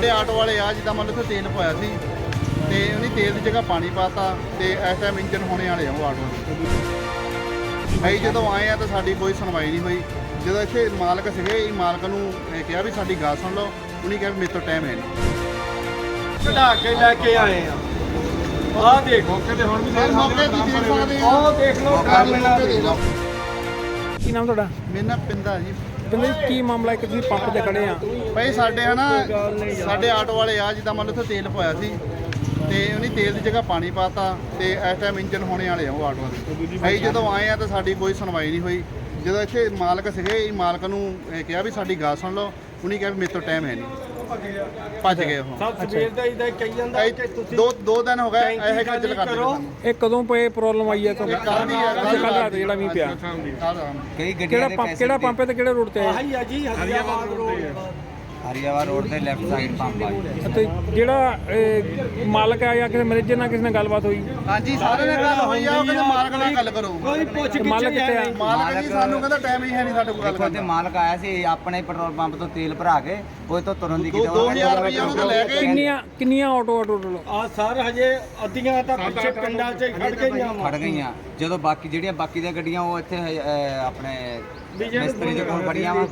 ਸਾਡੇ ਆਟੋ ਵਾਲੇ ਆ ਜਿੱਦਾਂ ਮੰਨ ਲਓ ਤੇਲ ਪਾਇਆ ਸੀ ਤੇ ਉਹਨੇ ਤੇਲ ਦੀ ਜਗ੍ਹਾ ਪਾਣੀ ਪਾਤਾ ਤੇ ਇਸ ਟਾਈਮ ਇੰਜਨ ਹੋਣੇ ਵਾਲੇ ਆ ਉਹ ਆਟੋ ਦੇ। ਅਸੀਂ ਜਦੋਂ ਆਏ ਆ ਤਾਂ ਸਾਡੀ ਕੋਈ ਸੁਣਵਾਈ ਨਹੀਂ ਹੋਈ। ਜਦੋਂ ਇੱਥੇ ਮਾਲਕ ਸੀਗੇ ਇਹ ਮਾਲਕ ਨੂੰ ਇਹ ਕਿਹਾ ਵੀ ਸਾਡੀ ਗੱਲ ਸੁਣ ਲਓ ਉਹਨੇ ਕਿਹਾ ਵੀ ਮੇਰੇ ਤੋਂ ਟਾਈਮ ਹੈ ਨਹੀਂ। ਕਢਾ ਕੇ ਲੈ ਕੇ ਆਏ ਆ। ਆਹ ਦੇਖੋ ਕਿਤੇ ਹੁਣ ਵੀ ਸਰ ਮੌਕੇ ਦੀ ਦੇਖ ਸਕਦੇ ਆ ਆਹ ਦੇਖ ਲਓ ਕਰ ਲੈਣਾ ਕੀ ਨਾਮ ਤੁਹਾਡਾ? ਮੇਰੇ ਪਿੰਦਾ ਜੀ। ਕਹਿੰਦੇ ਜੀ ਕੀ ਮਾਮਲਾ ਇੱਕ ਤੁਸੀਂ ਪੰਪ ਤੇ ਖੜੇ ਆ? ਭਾਈ ਸਾਡੇ ਹਨਾ ਸਾਡੇ ਆਟੋ ਵਾਲੇ ਆ, ਜਿੱਦਾਂ ਮੰਨ ਲਓ ਉੱਥੇ ਤੇਲ ਪਾਇਆ ਸੀ, ਤੇ ਉਹਨੇ ਤੇਲ ਦੀ ਜਗ੍ਹਾ ਪਾਣੀ ਪਾਤਾ, ਤੇ ਇਸ ਟਾਈਮ ਇੰਜਨ ਹੋਣੇ ਵਾਲੇ ਆ ਉਹ ਆਟੋ ਦੇ। ਅਸੀਂ ਜਦੋਂ ਆਏ ਆ ਤਾਂ ਸਾਡੀ ਕੋਈ ਸੁਣਵਾਈ ਨਹੀਂ ਹੋਈ। ਜਦੋਂ ਇੱਥੇ ਮਾਲਕ ਸੀਗੇ, ਇਹ ਮਾਲਕ ਨੂੰ ਇਹ ਕਿਹਾ ਵੀ ਸਾਡੀ ਗੱਲ ਸੁਣ ਲਓ, ਉਹਨੇ ਕਿਹਾ ਵੀ ਮੇਰੇ ਤੋਂ ਟਾਈਮ ਹੈ ਨਹੀਂ। ਭੱਜ ਗਏ ਉਹ ਸਭ ਸਵੇਰ ਦਾ ਇਦਾਂ ਕਹੀ ਜਾਂਦਾ ਕਿ ਤੁਸੀਂ ਦੋ ਦੋ ਦਿਨ ਹੋ ਗਏ ਇਹ ਖੱਜਲ ਕਰਦੇ। ਸਾਨੂੰ। ਇਹ ਕਦੋਂ ਪਏ ਪ੍ਰੋਬਲਮ ਆਈ ਹੈ ਤੁਹਾਨੂੰ? ਇਹ ਕੱਲ੍ਹ ਦੀ ਹੈ, ਕੱਲ੍ਹ ਰਾਤ ਜਿਹੜਾ ਮੀਂਹ ਪਿਆ। ਕੱਲ੍ਹ ਰਾਤ। ਕਈ ਗੱਡੀਆਂ ਕਿਹੜਾ ਦੇ ਪੰਪ ਪੈਸੇ ਕਿਹੜਾ ਪੰਪ ਹੈ ਤੇ ਕਿਹੜੇ ਰੋਡ ਤੇ ਹੈ? ਆਹੀ ਆ ਜੀ ਹਰੀਆਬਾਦ ਰੋਡ ਹਰੀਆਵਾ ਰੋਡ ਦੇ ਲੈਫਟ ਸਾਈਡ ਪੰਪ ਆ ਜੀ। ਅਤੇ ਜਿਹੜਾ ਇਹ, ਮਾਲਕ ਆ ਜਾਂ ਕਿਸੇ ਮੈਨੇਜਰ ਨਾਲ ਕਿਸੇ ਨਾਲ ਗੱਲਬਾਤ ਹੋਈ? ਹਾਂਜੀ ਸਾਰੇ ਨਾਲ ਗੱਲ ਹੋਈ ਆ ਉਹ ਕਹਿੰਦੇ ਮਾਲਕ ਨਾਲ ਗੱਲ ਕਰੋ। ਕੋਈ ਪੁੱਛ ਤੇ ਮਾਲਕ ਕਿੱਥੇ ਆ? ਮਾਲਕ ਜੀ ਸਾਨੂੰ ਕਹਿੰਦਾ ਟਾਈਮ ਹੀ ਹੈ ਨਹੀਂ ਸਾਡੇ ਕੋਲ ਗੱਲ ਦੇਖੋ ਤੇ ਮਾਲਕ ਆਇਆ ਸੀ ਆਪਣੇ ਪੈਟਰੋਲ ਪੰਪ ਤੋਂ ਤੇਲ ਭਰਾ ਕੇ ਉਹ ਤੋਂ ਤੁਰਨ ਦੀ ਦੋ- ਦੋ ਹਜ਼ਾਰ ਰੁਪਈਆ ਉਹਨੂੰ ਲੈ ਕੇ ਕਿੰਨੀਆਂ ਕਿੰਨੀਆਂ ਆਟੋ ਆਟੋ ਆ ਸਰ ਹਜੇ ਅੱਧੀਆਂ ਤਾਂ ਪਿੱਛੇ ਪਿੰਡਾਂ 'ਚ ਹੀ ਖੜ ਗਈਆਂ ਵਾ। ਖੜ ਗਈਆਂ। ਜਦੋਂ ਬਾਕੀ ਜਿਹੜੀਆਂ ਬਾਕੀ ਦੀਆਂ ਗੱਡੀਆਂ ਉਹ ਇੱਥੇ ਅਹ, ਆਪਣੇ ਮਿਸਤਰੀ ਦੇ ਕੋਲ ਖੜੀਆਂ ਵਾ।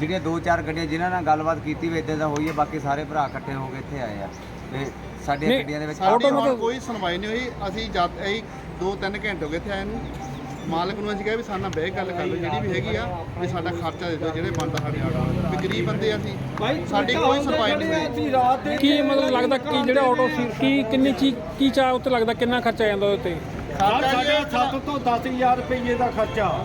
ਜਿਹੜੀਆਂ ਦੋ ਚਾਰ ਗੱਡੀਆਂ ਜਿਨ੍ਹਾਂ ਨਾਲ ਗੱਲਬਾਤ ਕੀਤੀ ਵੀ ਇਦਾਂ ਦਾ ਹੋਈ ਹੈ ਬਾਕੀ ਸਾਰੇ ਭਰਾ ਇਕੱਠੇ ਹੋ ਕੇ ਇੱਥੇ ਆਏ ਆ। ਤੇ ਸਾਡੀਆਂ ਨਹੀਂ, ਗੱਡੀਆਂ ਦੇ ਵਿੱਚ ਸਾਡੀ ਕੋਈ ਸੁਣਵਾਈ ਨਹੀਂ ਹੋਈ। ਅਸੀਂ ਜਦ ਅਸੀਂ 2-3 ਘੰਟੇ ਹੋ ਗਏ ਇੱਥੇ ਆਏ ਨੂੰ। ਮਾਲਕ ਨੂੰ ਅਸੀਂ ਕਿਹਾ ਵੀ ਸਾਡੇ ਨਾਲ ਬਹਿ ਕੇ ਗੱਲ ਕਰ ਲਓ ਜਿਹੜੀ ਵੀ ਹੈਗੀ ਆ ਵੀ ਸਾਡਾ ਖਰਚਾ ਦੇ ਦਿਓ ਜਿਹੜੇ ਬਣਦਾ ਸਾਡੇ ਆਟੋ ਵੀ ਗਰੀਬ ਬੰਦੇ ਆ ਅਸੀਂ। ਭਾਈ ਸਾਡੀ ਕੋਈ ਸੁਣਵਾਈ ਨਹੀਂ ਹੋਈ। ਅਸੀਂ ਰਾਤ ਦੇ ਕੀ ਮਤਲਬ ਲੱਗਦਾ ਕਿ ਜਿਹੜਾ ਆਟੋ ਸੀ ਕੀ ਕਿੰਨੀ ਚੀਜ਼ ਕੀ ਚਾਹ ਉੱਤੇ ਲੱਗਦਾ ਕਿੰਨਾ ਖਰਚਾ ਜਾਂਦਾ ਉਹਦੇ ਤੇ ਸਾਡਾ 7 ਤੋਂ 10000 ਰੁਪਏ ਦਾ ਖਰਚਾ। ਆ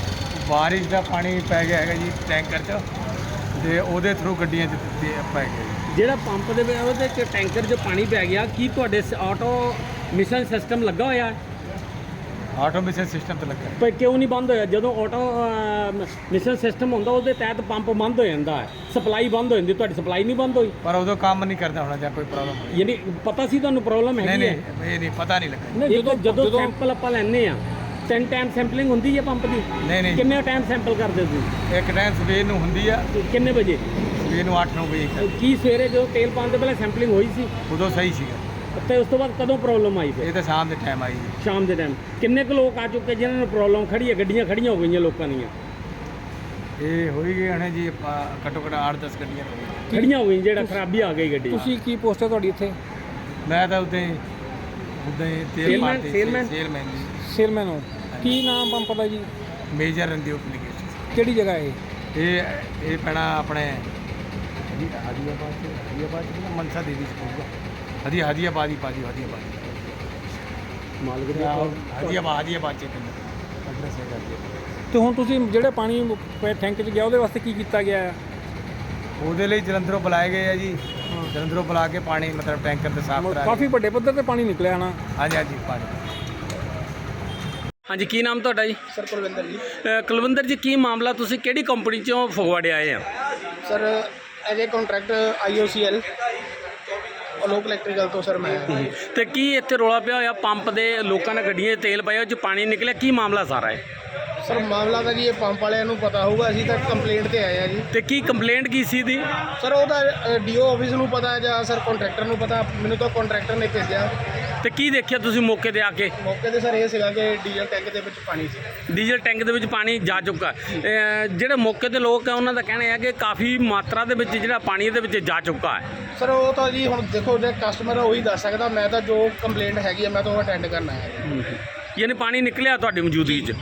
ਬਾਰਿਸ਼ ਦਾ ਪਾਣੀ ਪੈ ਗਿਆ ਹੈਗਾ ਜੀ ਟੈਂਕਰ 'ਚ ਤੇ ਉਹਦੇ ਥਰੂ ਗੱਡੀਆਂ 'ਚ ਤੇ ਪੈ ਗਿਆ ਜੀ। ਜਿਹੜਾ ਪੰਪ ਦੇ ਵਿੱਚ ਉਹਦੇ ਚ ਟੈਂਕਰ 'ਚ ਪਾਣੀ ਪੈ ਗਿਆ। ਕੀ ਤੁਹਾਡੇ ਆਟੋ ਮਿਸ਼ਨ ਸਿਸਟਮ ਲੱਗਾ ਹੋਇਆ? ਹੈ ਆਟੋਮੇਸ਼ਨ ਸਿਸਟਮ ਤੇ ਲੱਗਾ। ਹੈ। ਪਰ ਕਿਉਂ ਨਹੀਂ ਬੰਦ ਹੋਇਆ? ਜਦੋਂ ਆਟੋ ਮਿਸ਼ਨ ਸਿਸਟਮ ਹੁੰਦਾ ਉਹਦੇ ਤਹਿਤ ਪੰਪ ਬੰਦ ਹੋ ਜਾਂਦਾ ਹੈ। ਸਪਲਾਈ ਬੰਦ ਹੋ ਜਾਂਦੀ ਤੁਹਾਡੀ ਸਪਲਾਈ ਨਹੀਂ ਬੰਦ ਹੋਈ। ਪਰ ਉਦੋਂ ਕੰਮ ਨਹੀਂ ਕਰਦਾ ਹੋਣਾ ਜਾਂ ਕੋਈ ਪ੍ਰੋਬਲਮ ਯਾਨੀ ਪਤਾ ਸੀ ਤੁਹਾਨੂੰ ਪ੍ਰੋਬਲਮ ਨਹੀਂ ਹੈਗੀ ਹੈ? ਨਹੀਂ ਇਹ ਨਹੀਂ ਪਤਾ ਨਹੀਂ ਲੱਗਾ। ਨਹੀਂ, ਜਦੋਂ- ਜਦੋਂ ਸੈਂਪਲ ਆਪਾਂ ਲੈਣੇ ਆ ਤਿੰਨ ਟਾਈਮ ਸੈਂਪਲਿੰਗ ਹੁੰਦੀ ਹੈ ਪੰਪ ਦੀ? ਨਹੀਂ ਨਹੀਂ। ਕਿੰਨੇ ਟਾਈਮ ਸੈਂਪਲ ਕਰਦੇ ਤੁਸੀਂ? ਇੱਕ ਟਾਈਮ ਸਵੇਰ ਨੂੰ ਹੁੰਦੀ ਆ। ਕਿੰਨੇ ਵਜੇ? ਸਵੇਰ ਨੂੰ 8-9 ਵਜੇ। ਕੀ ਸਵੇਰੇ ਜਦੋਂ ਤੇਲ ਪਾਉਣ ਤੋਂ ਪਹਿਲਾਂ ਸੈਂਪਲਿੰਗ ਹੋਈ ਸੀ? ਉਦੋਂ ਸਹੀ ਸੀਗਾ। ਤੇ ਉਸ ਤੋਂ ਬਾਅਦ ਕਦੋਂ ਪ੍ਰੋਬਲਮ ਆਈ ਫਿਰ? ਇਹ ਤਾਂ ਸ਼ਾਮ ਦੇ ਟਾਈਮ ਆਈ ਜੀ ਸ਼ਾਮ ਦੇ ਟਾਈਮ ਕਿੰਨੇ ਕੁ ਲੋਕ ਆ ਚੁੱਕੇ ਜਿਨ੍ਹਾਂ ਨੂੰ ਪ੍ਰੋਬਲਮ ਖੜੀ ਹੈ ਗੱਡੀਆਂ ਖੜੀਆਂ ਹੋ ਗਈਆਂ ਲੋਕਾਂ ਦੀਆਂ? ਇਹ ਹੋਈ ਗਏ ਹਣੇ ਜੀ ਆਪਾਂ ਘੱਟੋ ਘੱਟ 8-10 ਗੱਡੀਆਂ ਹੋ ਗਈਆਂ। ਖੜੀਆਂ ਹੋ ਗਈਆਂ ਜਿਹੜਾ ਖਰਾਬੀ ਆ ਗਈ ਗੱਡੀ। ਤੁਸੀਂ ਕੀ ਪੋਸਟ ਹੈ ਤੁਹਾਡੀ ਇੱਥੇ? ਮੈਂ ਤਾਂ ਹੀ ਉਦੋਂ ਹੀ ਤੇਲ Salesman- ਮਾਰਦੇ salesman? ਸੇਲਮੈਨ ਜੀ। ਸੇਲਮੈਨ ਹੋ। ਕੀ ਨਾਮ ਪੰਪ ਦਾ ਜੀ? ਮੇਜਰ ਰੰਦੀ ਐਪਲੀਕੇਸ਼ਨ ਕਿਹੜੀ ਜਗ੍ਹਾ ਇਹ? ਇਹ ਇਹ ਪੈਣਾ ਆਪਣੇ ਹਰੀ ਹਰੀਆਬਾਦ ਚ ਹਰੀਆਬਾਦ ਚ ਨਾ ਮਨਸਾ ਦੇਵੀ ਚ ਪਊਗਾ। ਹਰੀ ਹਰੀਆਬਾਦ ਹੀ ਪਾਜੀ ਹਰੀਆਬਾਦ ਮਾਲਕ ਦੇ ਹਰੀਆਬਾਦ ਹਰੀਆਬਾਦ ਚ ਪਿੰਡ ਐਡਰੈਸ ਹੈ ਹਰੀਆਬਾਦ। ਤੇ ਹੁਣ ਤੁਸੀਂ ਜਿਹੜੇ ਪਾਣੀ ਟੈਂਕ 'ਚ ਗਿਆ ਉਹਦੇ ਵਾਸਤੇ ਕੀ ਕੀਤਾ ਗਿਆ ਹੈ ਉਹਦੇ ਲਈ ਜਲੰਧਰੋਂ ਬੁਲਾਏ ਗਏ ਆ ਜੀ। ਜਲੰਧਰੋਂ ਬੁਲਾ ਕੇ ਪਾਣੀ ਮਤਲਬ ਟੈਂਕਰ ਤੇ ਸਾਫ਼ ਕਰਾ ਕਾਫੀ ਵੱਡੇ ਪੱਧਰ ਤੇ ਪਾਣੀ ਨਿਕਲਿਆ ਨਾ। ਹਾਂਜੀ ਹਾਂਜੀ ਪਾਣੀ। ਹਾਂਜੀ ਕੀ ਨਾਮ ਤੁਹਾਡਾ ਜੀ? ਸਰ ਕੁਲਵਿੰਦਰ ਜੀ। ਅ, ਕੁਲਵਿੰਦਰ ਜੀ ਕੀ ਮਾਮਲਾ? ਤੁਸੀਂ ਕਿਹੜੀ ਕੰਪਨੀ ਚੋਂ ਫਗਵਾੜੇ ਆਏ ਆ? Sir as a contractor IOCL Alok electrical ਤੋਂ ਸਰ ਮੈਂ। ਤੇ ਕੀ ਇੱਥੇ ਰੋਲਾ ਪਿਆ ਹੋਇਆ? ਪੰਪ ਦੇ ਲੋਕਾਂ ਨੇ ਗੱਡੀਆਂ 'ਚ ਤੇਲ ਪਾਇਆ ਉਹ 'ਚ ਪਾਣੀ ਨਿਕਲਿਆ? ਕੀ ਮਾਮਲਾ ਸਾਰਾ ਹੈ ਸਰ ਮਾਮਲਾ ਤਾਂ ਜੀ ਇਹ ਪੰਪ ਵਾਲਿਆਂ ਨੂੰ ਪਤਾ ਹੋਊਗਾ ਅਸੀਂ ਤਾਂ ਕੰਪਲੇਂਟ ਤੇ ਆਏ ਆ ਜੀ। ਤੇ ਕੀ ਕੰਪਲੇਂਟ ਕੀ ਸੀ ਦੀ? ਸਰ ਉਹ ਤਾਂ ਡੀਓ ਆਫਿਸ ਨੂੰ ਪਤਾ ਹੈ ਜਾਂ ਸਰ ਕੰਟਰੈਕਟਰ ਨੂੰ ਪਤਾ ਮੈਨੂੰ ਤਾਂ ਕੰਟਰੈਕਟਰ ਨੇ ਭੇਜਿਆ। ਤੇ ਕੀ ਦੇਖਿਆ ਤੁਸੀਂ ਮੌਕੇ ਤੇ ਆ ਕੇ? ਮੌਕੇ ਤੇ ਸਰ ਇਹ ਸੀਗਾ ਕਿ ਡੀਜ਼ਲ ਟੈਂਕ ਦੇ ਵਿੱਚ ਪਾਣੀ ਸੀ। ਡੀਜ਼ਲ ਟੈਂਕ ਦੇ ਵਿੱਚ ਪਾਣੀ ਜਾ ਚੁੱਕਾ। ਹੈ। ਜਿਹੜੇ ਮੌਕੇ ਤੇ ਲੋਕ ਆ ਉਹਨਾਂ ਦਾ ਕਹਿਣਾ ਹੈ ਕਿ ਕਾਫੀ ਮਾਤਰਾ ਦੇ ਵਿੱਚ ਜਿਹੜਾ ਪਾਣੀ ਇਹਦੇ ਵਿੱਚ ਜਾ ਚੁੱਕਾ ਹੈ। ਸਰ ਉਹ ਤਾਂ ਜੀ ਹੁਣ ਦੇਖੋ ਜੇ ਕਸਟਮਰ ਉਹੀ ਦੱਸ ਸਕਦਾ ਮੈਂ ਤਾਂ ਜੋ ਕੰਪਲੇਂਟ ਹੈਗੀ ਆ ਮੈਂ ਤਾਂ ਉਹ ਅਟੈਂਡ ਕਰਨ ਜੀ। ਯਾਨੀ ਪਾਣੀ ਨਿਕਲਿਆ ਤੁਹਾਡੀ ਮੌਜੂਦਗੀ 'ਚ?